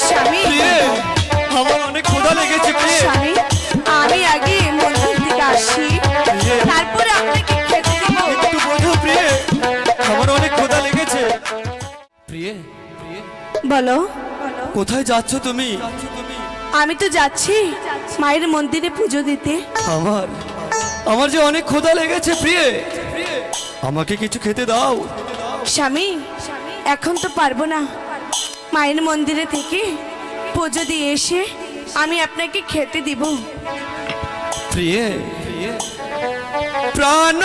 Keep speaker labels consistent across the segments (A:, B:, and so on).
A: স্বামী
B: আমার অনেক ক্ষুধা লেগেছে
A: স্বামী আমি আগে মন্দির থেকে আসি তারপরে আপনাকে খেতে দেবো।
B: একটু বোঝো প্রিয়ে। আমার অনেক ক্ষুধা লেগেছে। প্রিয়ে প্রিয়ে।
A: বলো।
B: কোথায় যাচ্ছ তুমি?
A: আমি তো যাচ্ছি মায়ের মন্দিরে পুজো দিতে।
B: আমার আমার যে অনেক ক্ষুধা লেগেছে প্রিয়ে। আমাকে কিছু খেতে দাও।
A: স্বামী এখন তো পারব না। মায়ের মন্দিরে থেকে পুজো দিয়ে এসে আমি আপনাকে খেতে দিব।
B: প্রাণ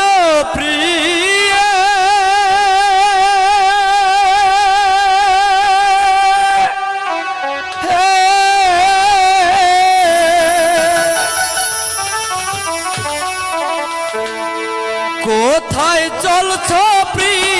B: কোথায় চলছ প্রিয়ে?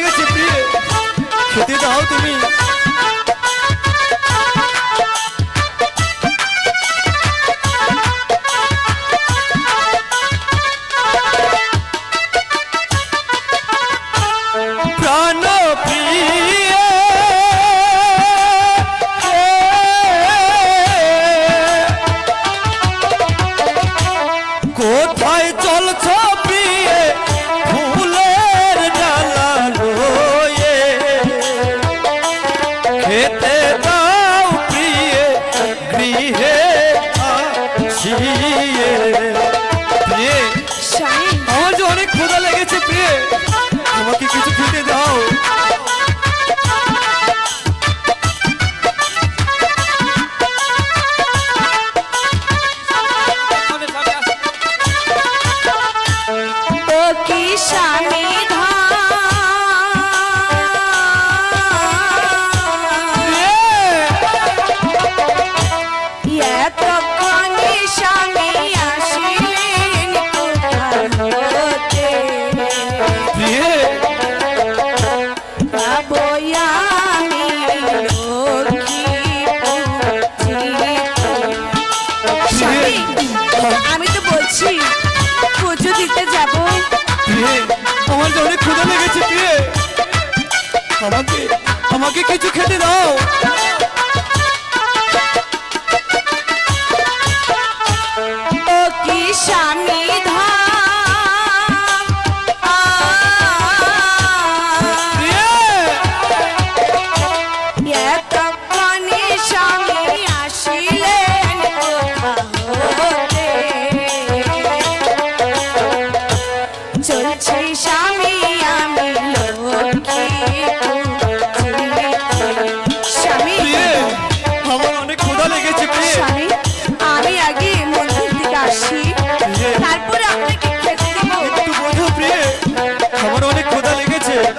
B: লেগেছে প্রিয়ে খেতে দাও তুমি। কোথায় চলছ আসিয়ে
A: দিতে যাব।
B: আমার যে অনেক ক্ষুধা লেগেছে আমাকে আমাকে কিছু খেতে দাও।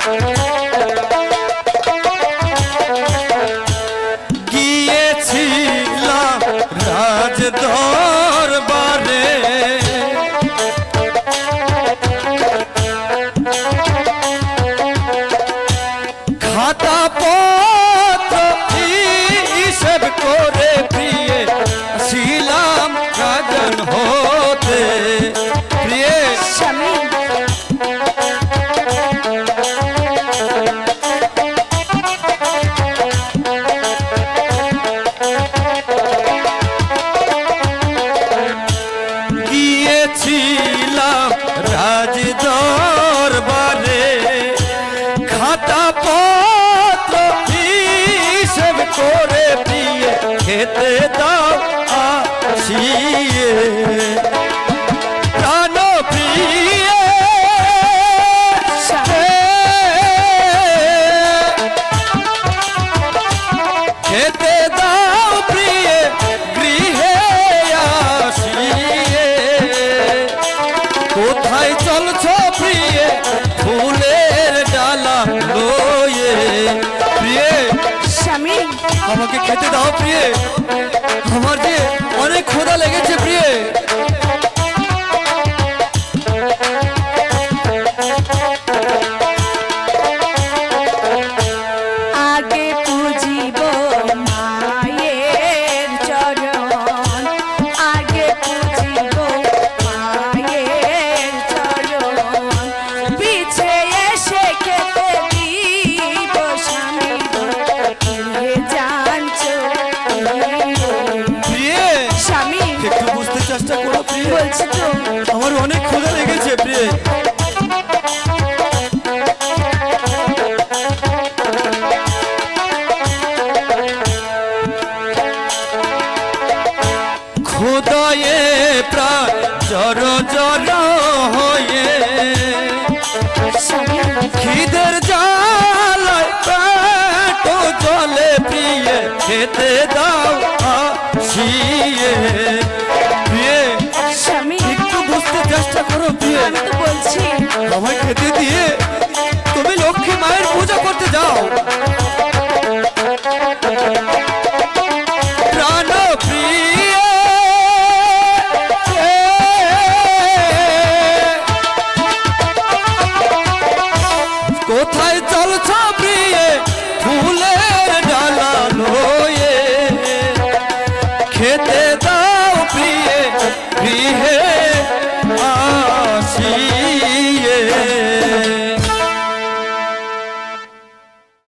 B: লেগেছে
A: খেতে
B: দাও আসিয়ে। প্রাণ প্রিয়ে খেতে দাও প্রিয়ে গৃহে আসিয়ে। কোথায় চলছ প্রিয়ে ফুলের ডালা লয়ে
A: স্বামী
B: আমাকে খেতে দাও প্রিয়ে। আমার যে অনেক খোদা লেগেছে প্রিয়ে।
A: তো।
B: আমার অনেক ক্ষুধা লেগেছে, প্রিয়ে। খোদায়ে প্রাণ জর জর হয়ে খিদের জালায় পেট জলে প্রিয়ে, খেতে দাও আসিয়ে চেষ্টা করো
A: আমি তো বলছি।
B: আমায় খেতে দিয়ে তুমি লক্ষ্মী মায়ের পূজা করতে যাও। কোথায় চলছ প্রিয়ে? ফুলের ডালা লয়ে। খেতে দাও প্রিয়ে গৃহে